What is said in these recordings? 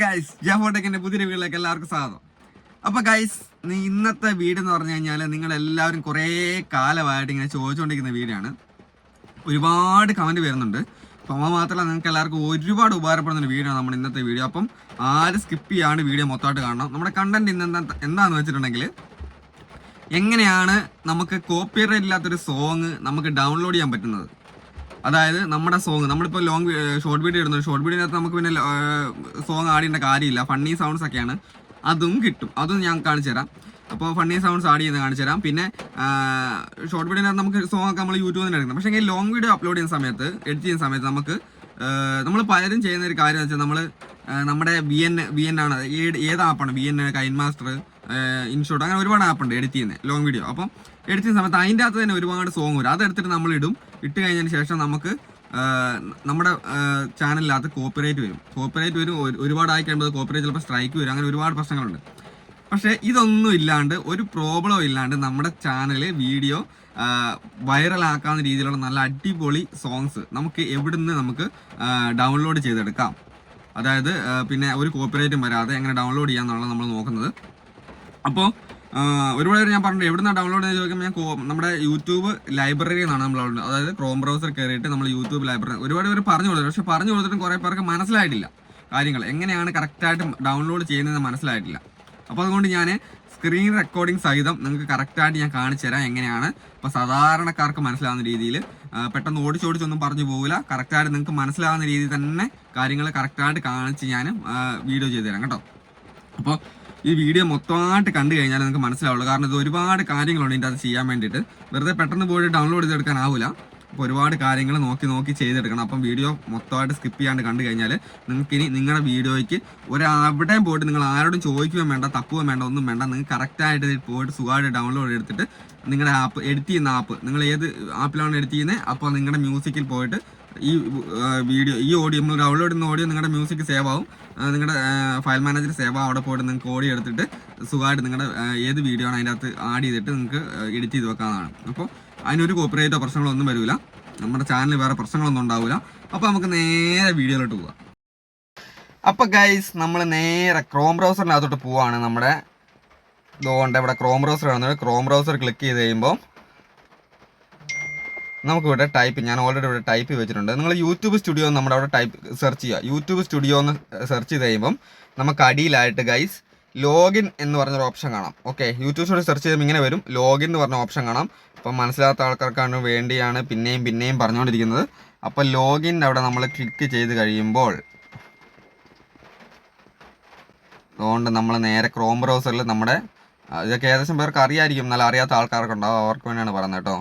Guys ജാഫോടെക്കിന്റെ പുതിയ വീട്ടിലേക്ക് എല്ലാവർക്കും സ്വാഗതം. അപ്പൊ ഗൈസ് ഇന്നത്തെ വീട് എന്ന് പറഞ്ഞു കഴിഞ്ഞാൽ നിങ്ങൾ എല്ലാവരും കുറേ കാലമായിട്ട് ഇങ്ങനെ ചോദിച്ചുകൊണ്ടിരിക്കുന്ന വീടാണ് ഒരുപാട് കമന്റ് വരുന്നുണ്ട്. അപ്പം അത് മാത്രമല്ല നിങ്ങൾക്ക് എല്ലാവർക്കും ഒരുപാട് ഉപകാരപ്പെടുന്ന ഒരു വീഡിയോ നമ്മുടെ ഇന്നത്തെ വീഡിയോ അപ്പം ആരും സ്കിപ്പ് ചെയ്യാണ്ട് വീഡിയോ മൊത്തമായിട്ട് കാണണം. നമ്മുടെ കണ്ടന്റ് ഇന്ന് എന്താ എന്താന്ന് വെച്ചിട്ടുണ്ടെങ്കിൽ എങ്ങനെയാണ് നമുക്ക് കോപ്പിറൈറ്റ് ഇല്ലാത്തൊരു സോങ് നമുക്ക് ഡൗൺലോഡ് ചെയ്യാൻ പറ്റുന്നത്? അതായത് നമ്മുടെ സോങ് നമ്മളിപ്പോൾ ലോങ് ഷോർട്ട് വീഡിയോ ഇടുന്നു ഷോർട്ട് വീഡിയോനകത്ത് നമുക്ക് പിന്നെ സോങ് ആടേണ്ട കാര്യമില്ല. ഫണ്ണി സൗണ്ട്സ് ഒക്കെയാണ്. അതും കിട്ടും. അതും ഞാൻ കാണിച്ചു തരാം. അപ്പോൾ ഫണ്ണി സൗണ്ട്സ് ആഡ് ചെയ്യുന്നത് കാണിച്ചു തരാം. പിന്നെ ഷോർട്ട് വീഡിയോനകത്ത് നമുക്ക് സോങ് ഒക്കെ നമ്മൾ യൂട്യൂബിൽ നിന്ന് എടുക്കുന്നത് പക്ഷേ ലോങ് വീഡിയോ അപ്ലോഡ് ചെയ്യുന്ന സമയത്ത് എഡിറ്റ് ചെയ്യുന്ന സമയത്ത് നമുക്ക് നമ്മൾ പലരും ചെയ്യുന്ന ഒരു കാര്യം വെച്ചാൽ നമ്മൾ നമ്മുടെ ബി എൻ ബി എൻ ആണ്. ഏത് ആപ്പാണ് B N KineMaster InShot അങ്ങനെ ഒരുപാട് ആപ്പുണ്ട് എഡിറ്റ് ചെയ്യുന്നത് ലോങ് വീഡിയോ അപ്പം ചെയ്യുന്ന സമയത്ത് അതിന്റെ അകത്ത് തന്നെ ഒരുപാട് സോങ് വരും. അതെടുത്തിട്ട് നമ്മൾ ഇടും. ഇട്ട് കഴിഞ്ഞതിന് ശേഷം നമുക്ക് നമ്മുടെ ചാനലിനകത്ത് കോപ്പിറൈറ്റ് വരും. കോപ്പിറൈറ്റ് വരും. ഒരു- ഒരുപാടായി കഴിയുമ്പോൾ കോപ്പിറൈറ്റ് ചിലപ്പോൾ സ്ട്രൈക്ക് വരും. അങ്ങനെ ഒരുപാട് പ്രശ്നങ്ങളുണ്ട്. പക്ഷേ ഇതൊന്നും ഇല്ലാണ്ട് ഒരു പ്രോബ്ലം ഇല്ലാണ്ട് നമ്മുടെ ചാനൽ വീഡിയോ വൈറലാക്കാവുന്ന രീതിയിലുള്ള നല്ല അടിപൊളി സോങ്സ് നമുക്ക് എവിടുന്ന് നമുക്ക് ഡൗൺലോഡ് ചെയ്തെടുക്കാം. അതായത് പിന്നെ ഒരു കോപ്പറേറ്റും വരാതെ എങ്ങനെ ഡൗൺലോഡ് ചെയ്യാന്നുള്ളത് നമ്മൾ നോക്കുന്നത്. അപ്പോൾ ഒരുപാട് പേര് ഞാൻ പറഞ്ഞു എവിടെ നിന്ന് ഡൗൺലോഡ് ചെയ്ത് ചോദിക്കുമ്പോൾ ഞാൻ നമ്മുടെ യൂട്യൂബ് ലൈബ്രറി എന്നാണ് നമ്മൾ ഡൗൺലോഡ് അതായത് ക്രോം ബ്രൗസർ കയറിയിട്ട് നമ്മൾ യൂട്യൂബ് ലൈബ്രറി ഒരുപാട് പേര് പറഞ്ഞു കൊടുത്തു പക്ഷെ പറഞ്ഞു കൊടുത്തിട്ടും കുറേ പേർക്ക് മനസ്സിലായിട്ടില്ല കാര്യങ്ങൾ എങ്ങനെയാണ് കറക്റ്റായിട്ട് ഡൗൺലോഡ് ചെയ്യുന്നത് മനസ്സിലായിട്ടില്ല. അപ്പോൾ അതുകൊണ്ട് ഞാൻ സ്ക്രീൻ റെക്കോർഡിംഗ് സഹിതം നിങ്ങൾക്ക് കറക്റ്റായിട്ട് ഞാൻ കാണിച്ചു തരാം എങ്ങനെയാണ്. ഇപ്പോൾ സാധാരണക്കാർക്ക് മനസ്സിലാവുന്ന രീതിയിൽ പെട്ടെന്ന് ഓടിച്ചോടിച്ചൊന്നും പറഞ്ഞു പോകില്ല കറക്റ്റായിട്ട് നിങ്ങൾക്ക് മനസ്സിലാവുന്ന രീതിയിൽ തന്നെ കാര്യങ്ങൾ കറക്റ്റായിട്ട് കാണിച്ച് ഞാൻ വീഡിയോ ചെയ്തു തരാം. കേട്ടോ? അപ്പോൾ ഈ വീഡിയോ മൊത്തമായിട്ട് കണ്ടു കഴിഞ്ഞാൽ നിങ്ങൾക്ക് മനസ്സിലാവുള്ളൂ. കാരണം ഇത് ഒരുപാട് കാര്യങ്ങളുണ്ട് ഇതിന്റെ അത് ചെയ്യാൻ വേണ്ടിയിട്ട്. വെറുതെ പെട്ടെന്ന് പോയിട്ട് ഡൗൺലോഡ് ചെയ്തെടുക്കാനാവില്ല അപ്പോൾ ഒരുപാട് കാര്യങ്ങൾ നോക്കി നോക്കി ചെയ്തെടുക്കണം. അപ്പം വീഡിയോ മൊത്തമായിട്ട് സ്കിപ്പ് ചെയ്യാണ്ട് കണ്ടു കഴിഞ്ഞാൽ നിങ്ങൾക്ക് ഇനി നിങ്ങളുടെ വീഡിയോയ്ക്ക് ഒരവിടെയും പോയിട്ട് നിങ്ങൾ ആരോടും ചോദിക്കുകയും വേണ്ട തപ്പുകയും വേണ്ട ഒന്നും വേണ്ട. നിങ്ങൾക്ക് കറക്റ്റായിട്ട് പോയിട്ട് സുഖമായിട്ട് ഡൗൺലോഡ് എടുത്തിട്ട് നിങ്ങളുടെ ആപ്പ് എഡിറ്റ് ചെയ്യുന്ന ആപ്പ് നിങ്ങൾ ഏത് ആപ്പിലാണ് എഡിറ്റ് ചെയ്യുന്നത്? അപ്പോൾ നിങ്ങളുടെ മ്യൂസിക്കിൽ പോയിട്ട് ഈ വീഡിയോ ഈ ഓഡിയോ നമ്മൾ ഡൗൺലോഡ് ചെയ്യുന്ന ഓഡിയോ നിങ്ങളുടെ മ്യൂസിക് സേവ് ആവും. നിങ്ങളുടെ ഫയൽ മാനേജർ സേവ് ആവും അവിടെ പോയിട്ട് നിങ്ങൾക്ക് ഓഡിയോ എടുത്തിട്ട് സുഖമായിട്ട് നിങ്ങളുടെ ഏത് വീഡിയോ ആണ് അതിന്റെ അകത്ത് ആഡ് ചെയ്തിട്ട് നിങ്ങൾക്ക് എഡിറ്റ് ചെയ്ത് വെക്കാവുന്നതാണ്. അപ്പോൾ അതിനൊരു കോപ്പറേറ്റോ പ്രശ്നങ്ങളോ ഒന്നും വരില്ല നമ്മുടെ ചാനലിൽ വേറെ പ്രശ്നങ്ങളൊന്നും ഉണ്ടാവില്ല അപ്പോൾ നമുക്ക് നേരെ വീഡിയോയിലോട്ട് പോവാം. അപ്പോൾ ഗൈസ് നമ്മൾ നേരെ ക്രോം ബ്രൗസറിനകത്തോട്ട് പോവാണ് നമ്മുടെ. ഇതുകൊണ്ട് ഇവിടെ ക്രോം ബ്രൗസർ കാണുന്നത്. ക്രോം ബ്രൗസർ ക്ലിക്ക് ചെയ്ത് കഴിയുമ്പോൾ നമുക്ക് ഇവിടെ ടൈപ്പ് ഞാൻ ഓൾറെഡി ഇവിടെ ടൈപ്പ് വെച്ചിട്ടുണ്ട്. നിങ്ങൾ യൂട്യൂബ് സ്റ്റുഡിയോ നമ്മുടെ അവിടെ ടൈപ്പ് സെർച്ച് ചെയ്യുക. യൂട്യൂബ് സ്റ്റുഡിയോ എന്ന് സെർച്ച് ചെയ്ത് കഴിയുമ്പം നമുക്ക് അടിയിലായിട്ട് ഗൈസ് ലോഗിൻ എന്ന് പറഞ്ഞൊരു ഓപ്ഷൻ കാണാം. ഓക്കെ യൂട്യൂബ് സ്റ്റുഡിയോ സെർച്ച് ചെയ്യുമ്പോൾ ഇങ്ങനെ വരും. ലോഗിൻ എന്ന് പറഞ്ഞ ഓപ്ഷൻ കാണാം. അപ്പം മനസ്സിലാത്ത ആൾക്കാർക്കാണ് വേണ്ടിയാണ് പിന്നെയും പിന്നെയും പറഞ്ഞുകൊണ്ടിരിക്കുന്നത്. അപ്പോൾ ലോഗിൻ അവിടെ നമ്മൾ ക്ലിക്ക് ചെയ്ത് കഴിയുമ്പോൾ അതുകൊണ്ട് നമ്മൾ നേരെ ക്രോം ബ്രൗസറിൽ നമ്മുടെ ഇതൊക്കെ ഏകദേശം പേർക്ക് അറിയായിരിക്കും. നല്ല അറിയാത്ത ആൾക്കാർക്ക് ഉണ്ടാവും. അവർക്ക് വേണ്ടിയാണ് പറയുന്നത് കേട്ടോ.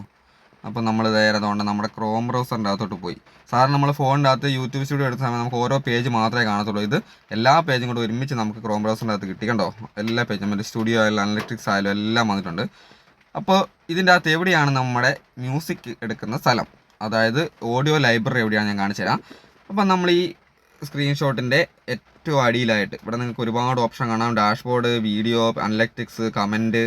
അപ്പോൾ നമ്മൾ വേറെ അതുകൊണ്ട് നമ്മുടെ ക്രോം ബ്രൗസറിന്റെ അകത്തോട്ട് പോയി. സാധാരണ നമ്മൾ ഫോണിന്റെ അകത്ത് യൂട്യൂബ് സ്റ്റുഡിയോ എടുത്ത സമയം നമുക്ക് ഓരോ പേജ് മാത്രമേ കാണത്തുള്ളൂ. ഇത് എല്ലാ പേജും കൂടെ ഒരുമിച്ച് നമുക്ക് ക്രോം ബ്രൗസറിന്റെ അകത്ത് കിട്ടി കണ്ടോ? എല്ലാ പേജും മറ്റേ സ്റ്റുഡിയോ ആയാലും അനലറ്റിക്സ് ആയാലും എല്ലാം വന്നിട്ടുണ്ട്. അപ്പോൾ ഇതിന്റെ അകത്ത് എവിടെയാണ് നമ്മുടെ മ്യൂസിക് എടുക്കുന്ന സ്ഥലം? അതായത് ഓഡിയോ ലൈബ്രറി എവിടെയാണ് ഞാൻ കാണിച്ചു തരാം. അപ്പം നമ്മൾ ഈ സ്ക്രീൻഷോട്ടിന്റെ ഏറ്റവും അടിയിലായിട്ട് ഇവിടെ നിങ്ങൾക്ക് ഒരുപാട് ഓപ്ഷൻ കാണാം. ഡാഷ്ബോർഡ് വീഡിയോ അനലറ്റിക്സ് കമന്റ്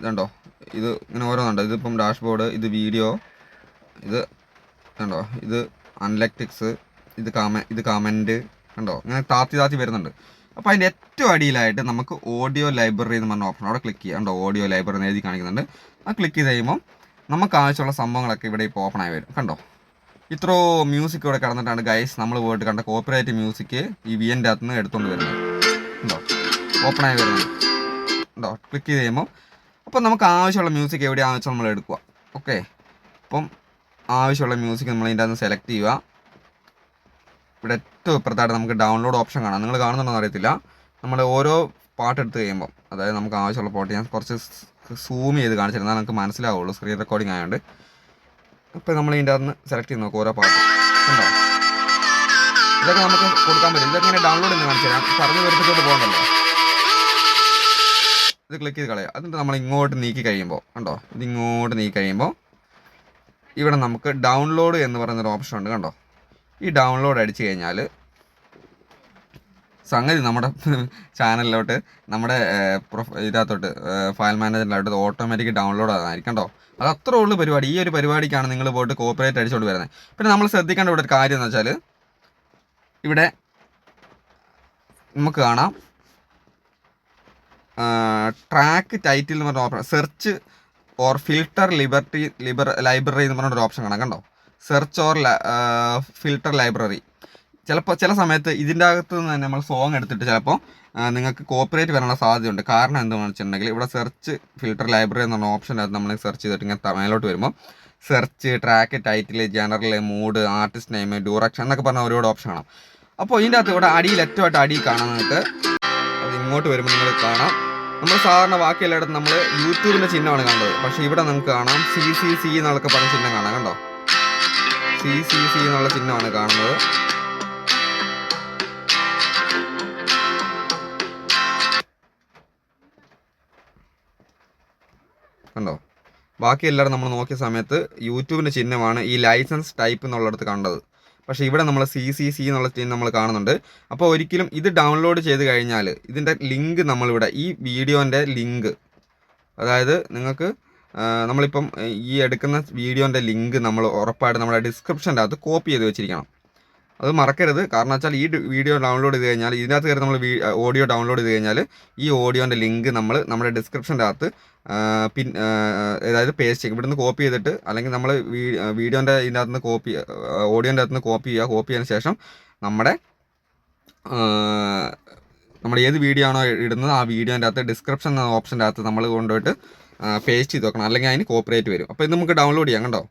ഇതുണ്ടോ? ഇത് ഇങ്ങനെ ഓരോന്നുണ്ട്. ഇതിപ്പം ഡാഷ്ബോർഡ് ഇത് വീഡിയോ ഇത് കണ്ടോ? ഇത് അനലറ്റിക്സ് ഇത് കമ ഇത് കമന്റ് കണ്ടോ? ഇങ്ങനെ താത്തി താത്തി വരുന്നുണ്ട്. അപ്പോൾ അതിന്റെ ഏറ്റവും അടിയിലായിട്ട് നമുക്ക് ഓഡിയോ ലൈബ്രറി എന്ന് പറഞ്ഞ ഓപ്ഷൻ അവിടെ ക്ലിക്ക് ചെയ്യാം. കണ്ടോ? ഓഡിയോ ലൈബ്രറി എഴുതി കാണിക്കുന്നുണ്ട്. ആ ക്ലിക്ക് ചെയ്ത് കഴിയുമ്പോൾ നമുക്ക് ആവശ്യമുള്ള സംഭവങ്ങളൊക്കെ ഇവിടെ ഇപ്പോൾ ഓപ്പൺ ആയി വരും. കണ്ടോ? ഇത്രയോ മ്യൂസിക് ഇവിടെ കിടന്നിട്ടാണ് ഗൈസ് നമ്മൾ പോയിട്ട് കണ്ട കോപ്പറേറ്റ് മ്യൂസിക് ഈ വി എന്റെ അകത്ത് നിന്ന് എടുത്തുകൊണ്ട് വരുന്നത്. ഉണ്ടോ ഓപ്പൺ ആയി വരുന്നത്. ഉണ്ടോ ക്ലിക്ക് ചെയ്ത് അപ്പോൾ നമുക്ക് ആവശ്യമുള്ള മ്യൂസിക് എവിടെയാണെന്ന് വെച്ചാൽ നമ്മൾ എടുക്കുക. ഓക്കെ അപ്പം ആവശ്യമുള്ള മ്യൂസിക് നമ്മൾ ഇതിന്റെ അകത്ത് സെലക്ട് ചെയ്യുക. ഇവിടെ ഏറ്റവും ഇപ്പുറത്തായിട്ട് നമുക്ക് ഡൗൺലോഡ് ഓപ്ഷൻ കാണാം. നിങ്ങൾ കാണുന്നുണ്ടോ അറിയത്തില്ല. നമ്മൾ ഓരോ പാട്ട് എടുത്ത് കഴിയുമ്പോൾ അതായത് നമുക്ക് ആവശ്യമുള്ള പാട്ട് ഞാൻ കുറച്ച് സൂം ചെയ്ത് കാണിച്ചിരുന്നാൽ നമുക്ക് മനസ്സിലാവുള്ളൂ സ്ക്രീൻ റെക്കോർഡിംഗ് ആയതുകൊണ്ട് ഇപ്പോൾ നമ്മൾ ഇതിന്റെ അകത്ത് സെലക്ട് ചെയ്ത് നോക്കും ഓരോ പാട്ട്. ഉണ്ടോ ഇതൊക്കെ നമുക്ക് കൊടുക്കാൻ പറ്റും. ഇതൊക്കെ ഇങ്ങനെ ഡൗൺലോഡ് ചെയ്ത് കാണിച്ചു തരാം. പറഞ്ഞു വരുത്തിക്കൊണ്ട് പോകണ്ടല്ലോ. ഇത് ക്ലിക്ക് ചെയ്ത് കളയുക എന്നിട്ട് നമ്മൾ ഇങ്ങോട്ട് നീക്കി കഴിയുമ്പോൾ കണ്ടോ? ഇത് ഇങ്ങോട്ട് നീക്കി കഴിയുമ്പോൾ ഇവിടെ നമുക്ക് ഡൗൺലോഡ് എന്ന് പറയുന്നൊരു ഓപ്ഷൻ ഉണ്ട് കണ്ടോ? ഈ ഡൗൺലോഡ് അടിച്ചു കഴിഞ്ഞാൽ സംഗതി നമ്മുടെ ചാനലിലോട്ട് നമ്മുടെ പ്രൊഫ- ഇതിനകത്തോട്ട് ഫയൽ മാനേജറിലോട്ട് ഓട്ടോമാറ്റിക് ഡൗൺലോഡ് ആകുന്നതായിരിക്കും കേട്ടോ അത് അത്രേ ഉള്ളൂ പരിപാടി. ഈ ഒരു പരിപാടിക്കാണ് നിങ്ങൾ പോയിട്ട് കോപ്പറേറ്റ് അടിച്ചുകൊണ്ട് വരുന്നത് പിന്നെ നമ്മൾ ശ്രദ്ധിക്കേണ്ട ഇവിടെ ഒരു കാര്യം എന്ന് വെച്ചാൽ ഇവിടെ നമുക്ക് കാണാം. ട്രാക്ക് ടൈറ്റിൽ എന്ന് പറഞ്ഞ option search or filter liberty liber library എന്ന് പറഞ്ഞൊരു ഓപ്ഷൻ കാണാം കണ്ടോ? സെർച്ച് ഓർ ഫിൽട്ടർ ലൈബ്രറി ചിലപ്പോൾ ചില സമയത്ത് ഇതിന്റെ അകത്ത് നിന്ന് തന്നെ നമ്മൾ സോങ് എടുത്തിട്ട് ചിലപ്പോൾ നിങ്ങൾക്ക് കോപ്പറേറ്റ് വരാനുള്ള സാധ്യതയുണ്ട്. കാരണം എന്താണെന്ന് വെച്ചിട്ടുണ്ടെങ്കിൽ ഇവിടെ സെർച്ച് ഫിൽട്ടർ ലൈബ്രറി എന്ന് പറഞ്ഞ ഓപ്ഷനകത്ത് നമ്മൾ സെർച്ച് ചെയ്തിട്ട് ഇങ്ങനെ മേലോട്ട് വരുമ്പോൾ search track title general mood artist name duration എന്നൊക്കെ പറഞ്ഞ ഒരുപാട് ഓപ്ഷൻ കാണാം. അപ്പോൾ ഇതിന്റെ അകത്ത് ഇവിടെ അടിയിൽ ഏറ്റവും ആയിട്ട് അടിയിൽ കാണാൻ നിങ്ങൾക്ക് ഇങ്ങോട്ട് വരുമ്പോൾ നിങ്ങൾ കാണാം. നമ്മൾ സാധാരണ ബാക്കി എല്ലായിടത്തും നമ്മൾ യൂട്യൂബിന്റെ ചിഹ്നമാണ് കണ്ടത് പക്ഷേ ഇവിടെ നമുക്ക് കാണാം സി സി സി എന്നൊക്കെ പറഞ്ഞ ചിഹ്നം കാണാം കണ്ടോ? സി സി സി എന്നുള്ള ചിഹ്നമാണ് കാണുന്നത്. കണ്ടോ? ബാക്കി എല്ലാവരും നമ്മൾ നോക്കിയ സമയത്ത് യൂട്യൂബിന്റെ ചിഹ്നമാണ് ഈ ലൈസൻസ് ടൈപ്പ് എന്നുള്ളിടത്ത് കണ്ടത്. പക്ഷേ ഇവിടെ നമ്മൾ സി സി സി എന്നുള്ള സ്ക്രീൻ നമ്മൾ കാണുന്നുണ്ട്. അപ്പോൾ ഒരിക്കലും ഇത് ഡൗൺലോഡ് ചെയ്ത് കഴിഞ്ഞാൽ ഇതിന്റെ ലിങ്ക് നമ്മളിവിടെ ഈ വീഡിയോന്റെ ലിങ്ക് അതായത് നിങ്ങൾക്ക് നമ്മളിപ്പം ഈ എടുക്കുന്ന വീഡിയോന്റെ ലിങ്ക് നമ്മൾ ഉറപ്പായിട്ട് നമ്മുടെ ഡിസ്ക്രിപ്ഷന്റെ അകത്ത് കോപ്പി ചെയ്ത് വെച്ചിരിക്കണം. അത് മറക്കരുത്. കാരണം വെച്ചാൽ ഈ വീഡിയോ ഡൗൺലോഡ് ചെയ്ത് കഴിഞ്ഞാൽ ഇതിനകത്ത് കയറി നമ്മൾ ഓഡിയോ ഡൗൺലോഡ് ചെയ്ത് കഴിഞ്ഞാൽ ഈ ഓഡിയോന്റെ ലിങ്ക് നമ്മൾ നമ്മുടെ ഡിസ്ക്രിപ്ഷന്റെ അകത്ത് പിൻ അതായത് പേസ്റ്റ് ചെയ്യും. ഇവിടുന്ന് കോപ്പി ചെയ്തിട്ട് അല്ലെങ്കിൽ നമ്മൾ വീഡിയോന്റെ ഇതിനകത്ത് നിന്ന് കോപ്പി ഓഡിയോന്റെ അകത്ത് നിന്ന് കോപ്പി ചെയ്യുക. കോപ്പി ചെയ്തതിന് ശേഷം നമ്മുടെ നമ്മൾ ഏത് വീഡിയോ ആണോ ഇടുന്നത് ആ വീഡിയോന്റെ അകത്ത് ഡിസ്ക്രിപ്ഷൻ എന്ന ഓപ്ഷന്റെ അകത്ത് നമ്മൾ കൊണ്ടുപോയിട്ട് പേസ്റ്റ് ചെയ്ത് വെക്കണം. അല്ലെങ്കിൽ അതിന് കോപ്പറേറ്റ് വരും. അപ്പോൾ ഇത് നമുക്ക് ഡൗൺലോഡ് ചെയ്യാം. കണ്ടോ?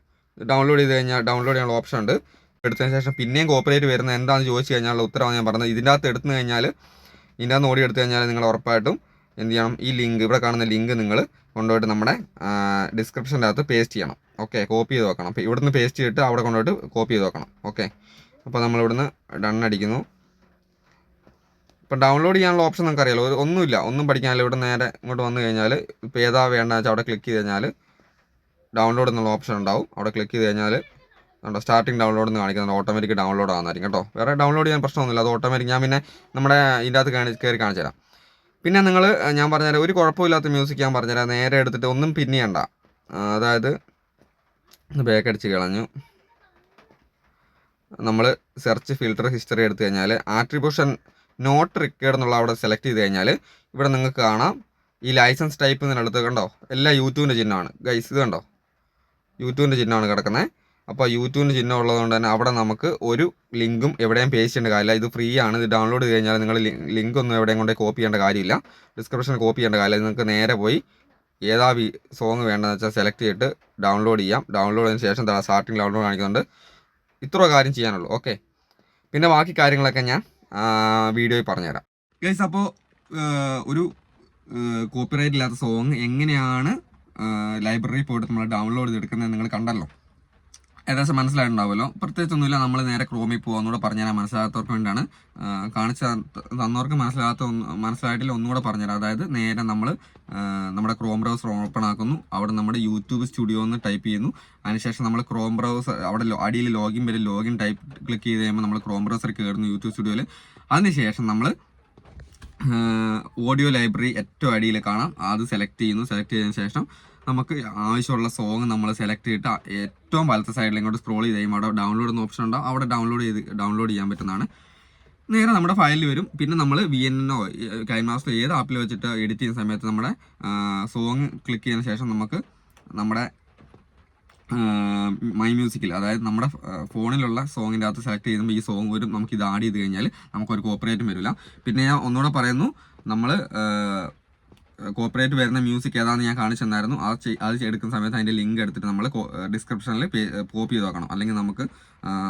ഡൗൺലോഡ് ചെയ്ത് കഴിഞ്ഞാൽ ഡൗൺലോഡ് ചെയ്യാനുള്ള ഓപ്ഷൻ ഉണ്ട്. എടുത്തതിന് ശേഷം പിന്നെയും കോപ്പറേറ്റ് വരുന്നത് എന്താണെന്ന് ചോദിച്ചു കഴിഞ്ഞാൽ ഉത്തരവാണ് ഞാൻ പറഞ്ഞത്. ഇതിന്റെ അകത്ത് എടുത്തു കഴിഞ്ഞാൽ ഇതിന്റെ അകത്ത് ഓടി എടുത്തു കഴിഞ്ഞാൽ നിങ്ങൾ ഉറപ്പായിട്ടും എന്ത് ചെയ്യണം? ഈ ലിങ്ക് ഇവിടെ കാണുന്ന ലിങ്ക് നിങ്ങൾ കൊണ്ടുപോയിട്ട് നമ്മുടെ ഡിസ്ക്രിപ്ഷന്റെ അകത്ത് പേസ്റ്റ് ചെയ്യണം. ഓക്കെ കോപ്പി ചെയ്ത് വെക്കണം. അപ്പോൾ ഇവിടുന്ന് പേസ്റ്റ് ചെയ്തിട്ട് അവിടെ കൊണ്ടുപോയിട്ട് കോപ്പി ചെയ്ത് വെക്കണം. ഓക്കെ അപ്പോൾ നമ്മൾ ഇവിടുന്ന് ഡൺ അടിക്കുന്നു. ഇപ്പോൾ ഡൗൺലോഡ് ചെയ്യാനുള്ള ഓപ്ഷൻ നമുക്കറിയാലോ ഒന്നുമില്ല. ഒന്നും പഠിക്കാനില്ല. ഇവിടെ നേരെ ഇങ്ങോട്ട് വന്നു കഴിഞ്ഞാൽ ഇപ്പോൾ ഏതാ വേണ്ടതെന്ന് വെച്ചാൽ അവിടെ ക്ലിക്ക് ചെയ്ത് കഴിഞ്ഞാൽ ഡൗൺലോഡ് എന്നുള്ള ഓപ്ഷൻ ഉണ്ടാവും. അവിടെ ക്ലിക്ക് ചെയ്ത് കഴിഞ്ഞാൽ ഉണ്ടോ സ്റ്റാർട്ടിങ് ഡൗൺലോഡ് എന്ന് കാണിക്കുന്നത് ഓട്ടോമാറ്റിക് ഡൗൺലോഡ് ആകുന്നതായിരിക്കും കേട്ടോ. വേറെ ഡൗൺലോഡ് ചെയ്യാൻ പ്രശ്നമൊന്നുമില്ല അത് ഓട്ടോമാറ്റിക് ഞാൻ പിന്നെ നമ്മുടെ ഇതിന്റെ അകത്ത് കാണി കയറി കാണിച്ചു തരാം പിന്നെ നിങ്ങൾ ഞാൻ പറഞ്ഞുതരാം ഒരു കുഴപ്പമില്ലാത്ത മ്യൂസിക് ഞാൻ പറഞ്ഞുതരാം നേരെ എടുത്തിട്ട് ഒന്നും പിന്നെ ചെയ്യണ്ട അതായത് ബാക്ക് അടിച്ച് കളഞ്ഞു. നമ്മൾ സെർച്ച് ഫിൽട്ടർ ഹിസ്റ്ററി എടുത്തു കഴിഞ്ഞാൽ ആട്രിബ്യൂഷൻ നോട്ട് റിക്കേർഡ് എന്നുള്ള അവിടെ സെലക്ട് ചെയ്ത് കഴിഞ്ഞാൽ ഇവിടെ നിങ്ങൾക്ക് കാണാം. ഈ ലൈസൻസ് ടൈപ്പ് എന്നുള്ളത് കണ്ടോ എല്ലാം യൂട്യൂബിന്റെ ചിഹ്നമാണ്. ഗൈസ് ഇത് കണ്ടോ? യൂട്യൂബിന്റെ ചിഹ്നമാണ് കിടക്കുന്നത്. അപ്പോൾ യൂട്യൂബിന്റെ ചിഹ്നം ഉള്ളതുകൊണ്ട് തന്നെ അവിടെ നമുക്ക് ഒരു ലിങ്കും എവിടെയും പേസ്റ്റ് ചെയ്യേണ്ട കാര്യമില്ല. ഇത് ഫ്രീ ആണ്. ഇത് ഡൗൺലോഡ് ചെയ്ത് കഴിഞ്ഞാൽ നിങ്ങൾ ലിങ്ക് ഒന്നും എവിടെയും കൊണ്ട് കോപ്പി ചെയ്യേണ്ട കാര്യമില്ല. ഡിസ്ക്രിപ്ഷൻ കോപ്പി ചെയ്യേണ്ട കാര്യമില്ല. നിങ്ങൾക്ക് നേരെ പോയി ഏതാ വി സോങ് വേണ്ടതെന്ന് വെച്ചാൽ സെലക്ട് ചെയ്തിട്ട് ഡൗൺലോഡ് ചെയ്യാം. ഡൗൺലോഡ് ചെയ്തതിന് ശേഷം സ്റ്റാർട്ടിങ് ഡൗൺലോഡ് കാണിക്കുന്നുണ്ട്. ഇത്ര കാര്യം ചെയ്യാനുള്ളൂ. ഓക്കെ പിന്നെ ബാക്കി കാര്യങ്ങളൊക്കെ ഞാൻ വീഡിയോയിൽ പറഞ്ഞുതരാം. ഗൈസ് അപ്പോൾ ഒരു കോപ്പിറൈറ്റ് ഇല്ലാത്ത സോങ് എങ്ങനെയാണ് ലൈബ്രറിയിൽ പോയിട്ട് നമ്മൾ ഡൗൺലോഡ് ചെയ്തെടുക്കുന്നത് നിങ്ങൾ കണ്ടല്ലോ. ഏകദേശം മനസ്സിലായിട്ടുണ്ടാവുമല്ലോ. പ്രത്യേകിച്ചൊന്നുമില്ല നമ്മൾ നേരെ ക്രോമിൽ പോകുന്നൂടെ പറഞ്ഞുതരാൻ മനസ്സിലാകാത്തവർക്ക് വേണ്ടിയാണ് കാണിച്ച തന്നവർക്ക് മനസ്സിലാകാത്ത ഒന്ന് മനസ്സിലായിട്ടില്ല ഒന്നുകൂടെ പറഞ്ഞുതരാം. അതായത് നേരെ നമ്മൾ നമ്മുടെ ക്രോം ബ്രൗസർ ഓപ്പൺ ആക്കുന്നു. അവിടെ നമ്മുടെ യൂട്യൂബ് സ്റ്റുഡിയോ എന്ന് ടൈപ്പ് ചെയ്യുന്നു. അതിനുശേഷം നമ്മൾ ക്രോം ബ്രൗസർ അവിടെ അടിയിൽ ലോഗിൻ വരും ലോഗിൻ ടൈപ്പ് ക്ലിക്ക് ചെയ്ത് കഴിയുമ്പോൾ നമ്മൾ ക്രോം ബ്രൗസർ കയറുന്നു യൂട്യൂബ് സ്റ്റുഡിയോയിൽ അതിനുശേഷം നമ്മൾ ഓഡിയോ ലൈബ്രറി ഏറ്റവും അടിയിൽ കാണാം. അത് സെലക്ട് ചെയ്യുന്നു. സെലക്ട് ചെയ്തതിന് ശേഷം നമുക്ക് ആവശ്യമുള്ള സോങ് നമ്മൾ സെലക്ട് ചെയ്തിട്ട് ഏറ്റവും വലത്തെ ഇങ്ങോട്ട് സ്ക്രോൾ ചെയ്ത് കഴിയുമ്പോൾ അവിടെ ഡൗൺലോഡ് എന്ന ഓപ്ഷൻ ഉണ്ടാവും അവിടെ ഡൗൺലോഡ് ചെയ്ത് ഡൗൺലോഡ് ചെയ്യാൻ പറ്റുന്നതാണ്. നേരെ നമ്മുടെ ഫയലിൽ വരും. പിന്നെ നമ്മൾ വി എന്നോ കൈമാസ്റ്റോ ഏത് ആപ്പിൽ വെച്ചിട്ട് എഡിറ്റ് ചെയ്യുന്ന സമയത്ത് നമ്മുടെ സോങ് ക്ലിക്ക് ചെയ്യുന്ന ശേഷം നമുക്ക് നമ്മുടെ മൈ മ്യൂസിക്കിൽ അതായത് നമ്മുടെ ഫോണിലുള്ള സോങ്ങിന്റെ അകത്ത് സെലക്ട് ചെയ്യുമ്പോൾ ഈ സോങ് വരും. നമുക്ക് ഇത് ആഡ് ചെയ്ത് കഴിഞ്ഞാൽ നമുക്കൊരു കോപ്പറേറ്റും വരില്ല. പിന്നെ ഞാൻ ഒന്നുകൂടെ പറയുന്നു. നമ്മൾ കോപ്പറേറ്റ് വരുന്ന മ്യൂസിക് ഏതാണെന്ന് ഞാൻ കാണിച്ചു തന്നായിരുന്നു അത് അത് എടുക്കുന്ന സമയത്ത് അതിന്റെ ലിങ്ക് എടുത്തിട്ട് നമ്മൾ ഡിസ്ക്രിപ്ഷനിൽ കോപ്പി ചെയ്ത് വെക്കണം. അല്ലെങ്കിൽ നമുക്ക്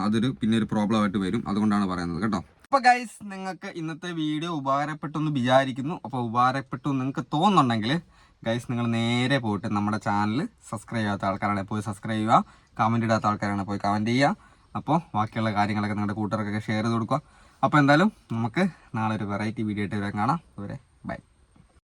അതൊരു പിന്നെ ഒരു പ്രോബ്ലം ആയിട്ട് വരും. അതുകൊണ്ടാണ് പറയുന്നത് കേട്ടോ. അപ്പോൾ ഗൈസ് നിങ്ങൾക്ക് ഇന്നത്തെ വീഡിയോ ഉപകാരപ്പെട്ടു എന്ന് വിചാരിക്കുന്നു. അപ്പോൾ ഉപകാരപ്പെട്ടു നിങ്ങൾക്ക് തോന്നുന്നുണ്ടെങ്കിൽ ഗൈസ് നിങ്ങൾ നേരെ പോയിട്ട് നമ്മുടെ ചാനൽ സബ്സ്ക്രൈബ് ചെയ്യാത്ത ആൾക്കാരാണെങ്കിൽ പോയി സബ്സ്ക്രൈബ് ചെയ്യുക. കമന്റ് ഇടാത്ത ആൾക്കാരാണെങ്കിൽ പോയി കമന്റ് ചെയ്യുക. അപ്പോൾ ബാക്കിയുള്ള കാര്യങ്ങളൊക്കെ നിങ്ങളുടെ കൂട്ടുകാർക്കൊക്കെ ഷെയർ ചെയ്ത് കൊടുക്കുക. അപ്പോൾ എന്തായാലും നമുക്ക് നാളെ ഒരു വെറൈറ്റി വീഡിയോ ആയിട്ട് വരാൻ കാണാം. അതുവരെ